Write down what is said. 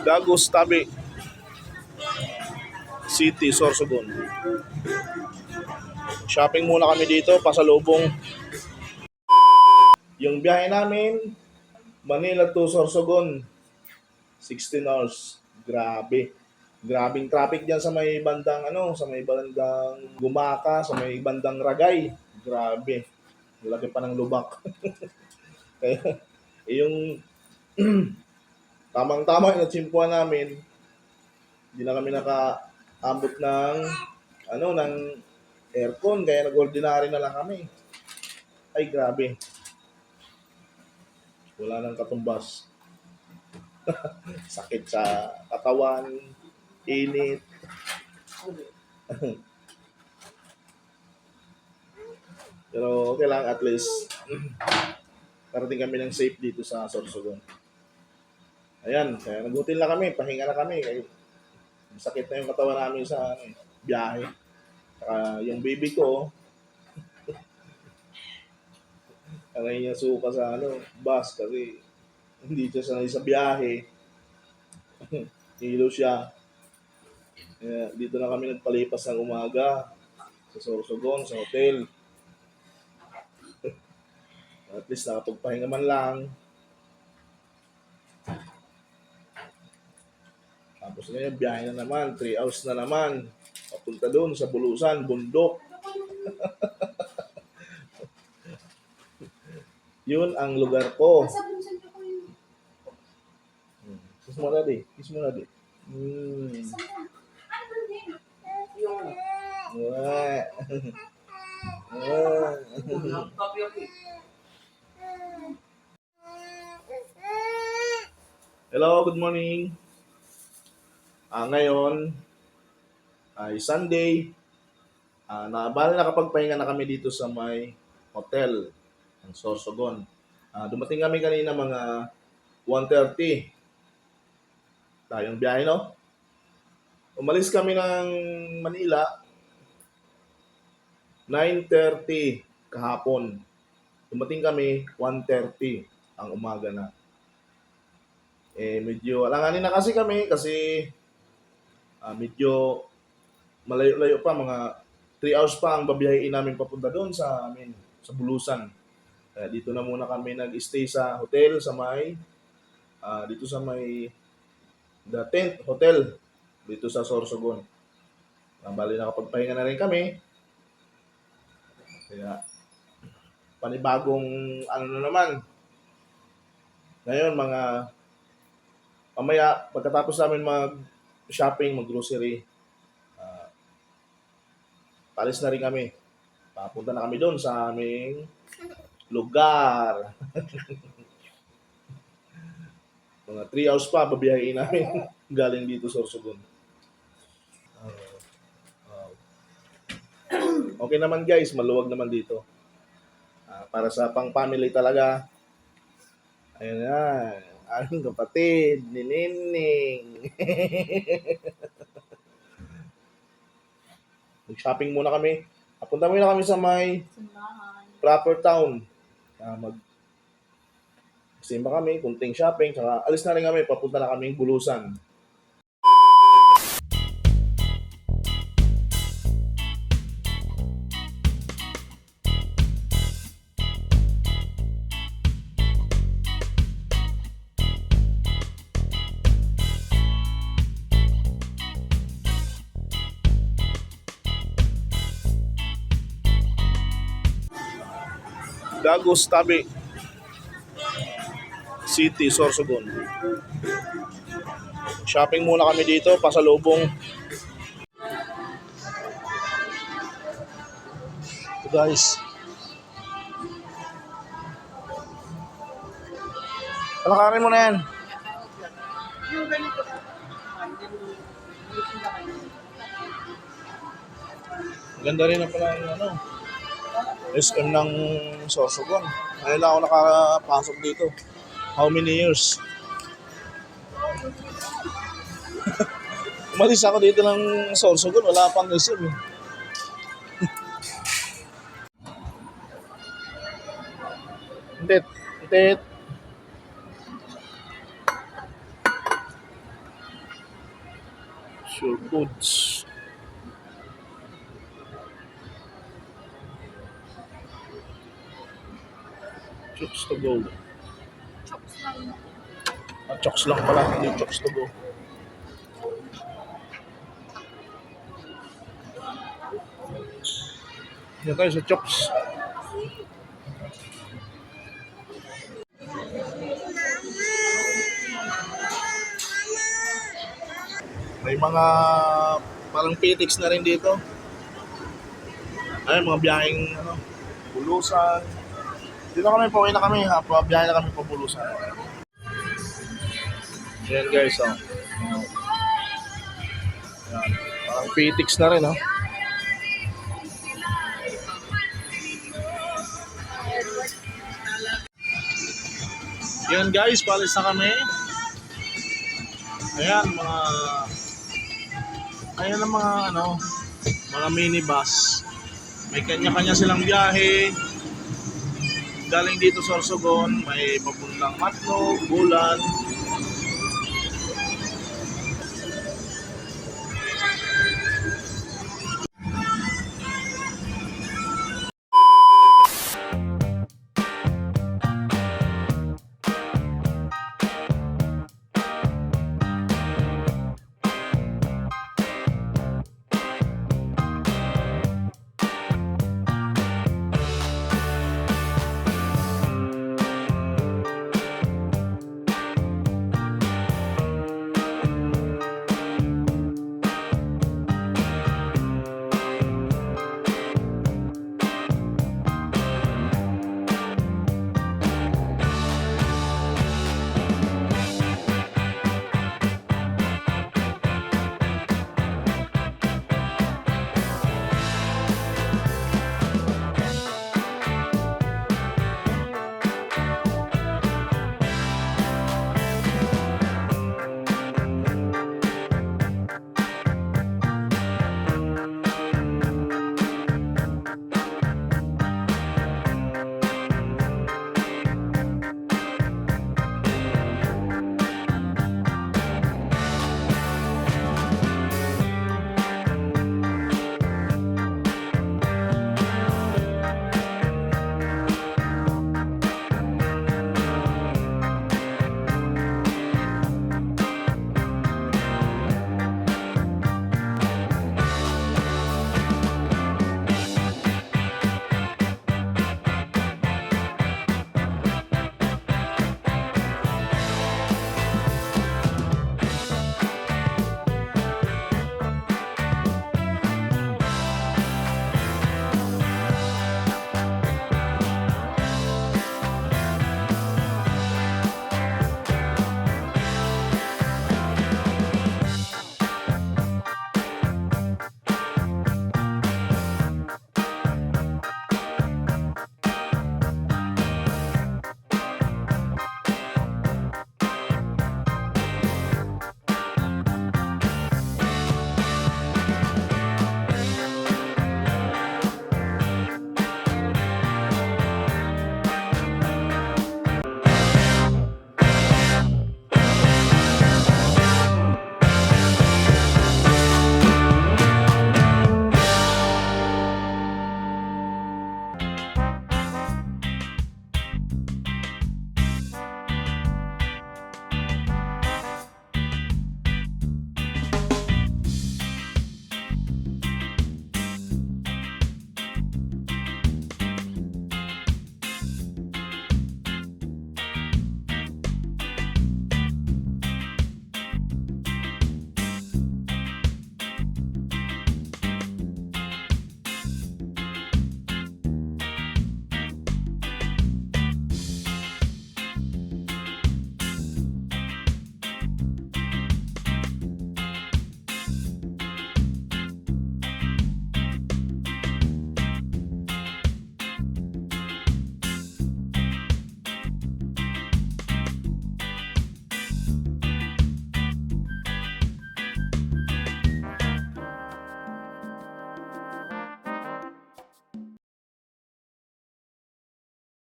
Dagos Tabi City, Sorsogon. Shopping muna kami dito, pasalubong. Yung biyahe namin, Manila to Sorsogon, 16 hours. Grabe. Grabing traffic diyan sa may bandang ano, sa may bandang Gumaka, sa may bandang Ragay. Grabe. Laki pa ng lubak. Kaya eh, yung tamang-tama yung natsimpuan namin, hindi na kami nakaabot ng ano ng aircon kaya nag-ordinary na lang kami. Ay grabe. Wala nang katumbas. Sakit sa katawan, init. Pero okay lang at least parating kami ng safe dito sa Sorsogon. Ayan, kaya nagutin na kami, pahinga na kami. Kaya sakit na yung katawan namin sa ano, biyahe. Saka yung baby ko, Aray niya suka sa ano, bus kasi hindi siya sanay sa biyahe. Hilo siya. Kaya dito na kami nagpalipas ng umaga sa Sorsogon, sa hotel. At least nakapagpahinga man lang. Tapos ngayon, biyahe na naman. 3 hours na naman. Papunta doon sa Bulusan, bundok. Yun ang lugar ko. Hmm. Kiss mo na di. Kiss mo na di. Ano? Yung Wah. It. Hello, good morning. Ah, ngayon ay Sunday. Ah, na bali nakapagpahinga na kami dito sa may hotel ng Sorsogon. Ah, dumating kami kanina mga 1:30. Tayong biyahe, no? Umalis kami ng Manila 9:30 kahapon. Dumating kami 1:30 ang umaga na. Eh, medyo alanganin na kasi kami kasi ah, medyo malayo-layo pa, mga 3 hours pa ang babiyahin namin papunta doon sa amin, sa Bulusan. Kaya dito na muna kami nag-stay sa hotel sa may ah, dito sa may The Tent Hotel dito sa Sorsogon. Uh, bali nakapagpahinga na rin kami. Kaya panibagong ano na naman. Ngayon mga Mamaya, pagkatapos namin mag-shopping, mag-grocery, ah, palis na rin kami. Papunta na kami doon sa aming lugar. Mga 3 hours pa, babiyahin namin galing dito sa Sorsogon. Ah, ah. okay naman guys, maluwag naman dito. Ah, para sa pang-family talaga. Ayan na. Aming kapatid, ni Nining. Nag-shopping muna kami. Papunta muna kami sa may simbahan. proper town. Uh, mag Simba kami, kunting shopping, saka alis na rin kami, papunta na kaming bulusan. Dagos Tabi City, Sorsogon. Shopping muna kami dito, pasalubong. Ito guys. Palakarin mo na yan. Ganda rin na pala ano. SM ng Sorsogon. Ngayon ako nakapasok dito. How many years? Umalis ako dito ng Sorsogon, wala pang SM eh. Tet, tet. Sure Foods. Chokes to go. Chokes lang. Ah, chokes lang pala, hindi chokes to go. Yan tayo sa chokes. May mga parang PTX na rin dito. Ay, mga biyaheng ano, bulusan. Dito kami, pauwi na kami. Ha, pa- biyahe na kami pa bulusan. Yan guys, oh. Yan. Yan. Parang PTX na rin, oh. Yan guys, palis na kami. Ayan, mga... Ayan ang mga, ano, mga minibus. May kanya-kanya silang biyahe. Galing dito sa Orsogon, may papuntang Matno, Bulan,